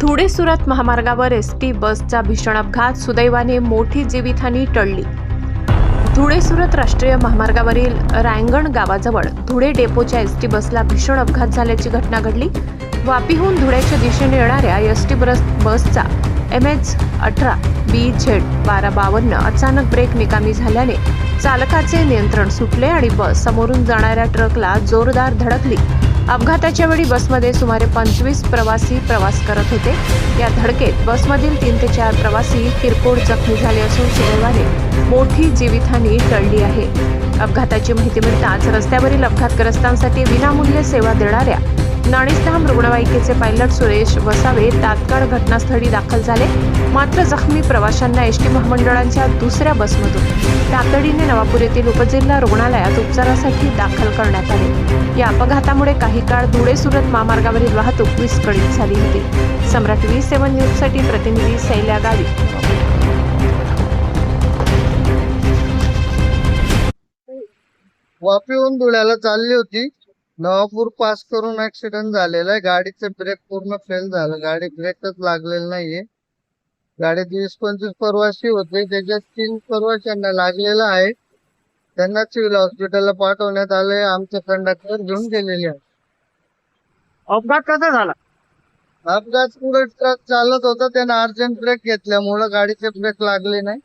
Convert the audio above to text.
धुळे सुरत महामार्गावर S T बसचा भीषण अपघात. सुदैवाने मोठी जीवितहानी टळली. धुळे सुरत राष्ट्रीय महामार्गावरील रायंगण गावाजवळ धुळे डेपोच्या एस टी बसला भीषण अपघात झाल्याची घटना घडली. वापीहून धुळ्याच्या दिशेने येणाऱ्या एस टी बस बसचा एम एच अठरा बी झेड बारा बावन्न अचानक ब्रेक निकामी झाल्याने चालकाचे नियंत्रण सुटले आणि बस समोरून जाणाऱ्या ट्रकला जोरदार धडकली. अपघाताच्या वेळी बसमध्ये सुमारे पंचवीस प्रवासी प्रवास करत होते. या धडकेत बसमधील तीन ते चार प्रवासी किरकोळ जखमी झाले असून सुदैवाने मोठी जीवितहानी टळली आहे. अपघाताची माहिती मिळताच रस्त्यावरील अपघातग्रस्तांसाठी विनामूल्य सेवा देणाऱ्या नाणीसधाम रुग्णवाहिकेचे पायलट सुरेश वसावे तात्काळ घटनास्थळी दाखल झाले. मात्र जखमी प्रवाशांना एस टी महामंडळांच्या दुसऱ्या बसमधून तातडीने नवापूर येथील उपजिल्हा रुग्णालयात उपचारासाठी दाखल करण्यात आले. या अपघातामुळे काही काळ धुळे सुरत महामार्गावरील वाहतूक विस्कळीत झाली होती. सम्राट व्ही सेवन न्यूजसाठी प्रतिनिधी सैल्या गावी. वापीहून धुळ्याला चालली होती. नवापूर पास करून ऍक्सिडेंट झालेला आहे. गाडीचे ब्रेक पूर्ण फेल झालं. गाडी ब्रेकच लागलेला नाहीये. गाडीत वीस पंचवीस प्रवासी होते. त्याच्यात तीन प्रवाशांना लागलेला आहे. त्यांना सिव्हिल हॉस्पिटलला पाठवण्यात आले आमचे कंडक्टर घेऊन गेलेले आहे अपघात कसा झाला? अपघात पुढे ट्रक चालत होता. त्यानं अर्जंट ब्रेक घेतल्यामुळं गाडीचे ब्रेक लागले नाही.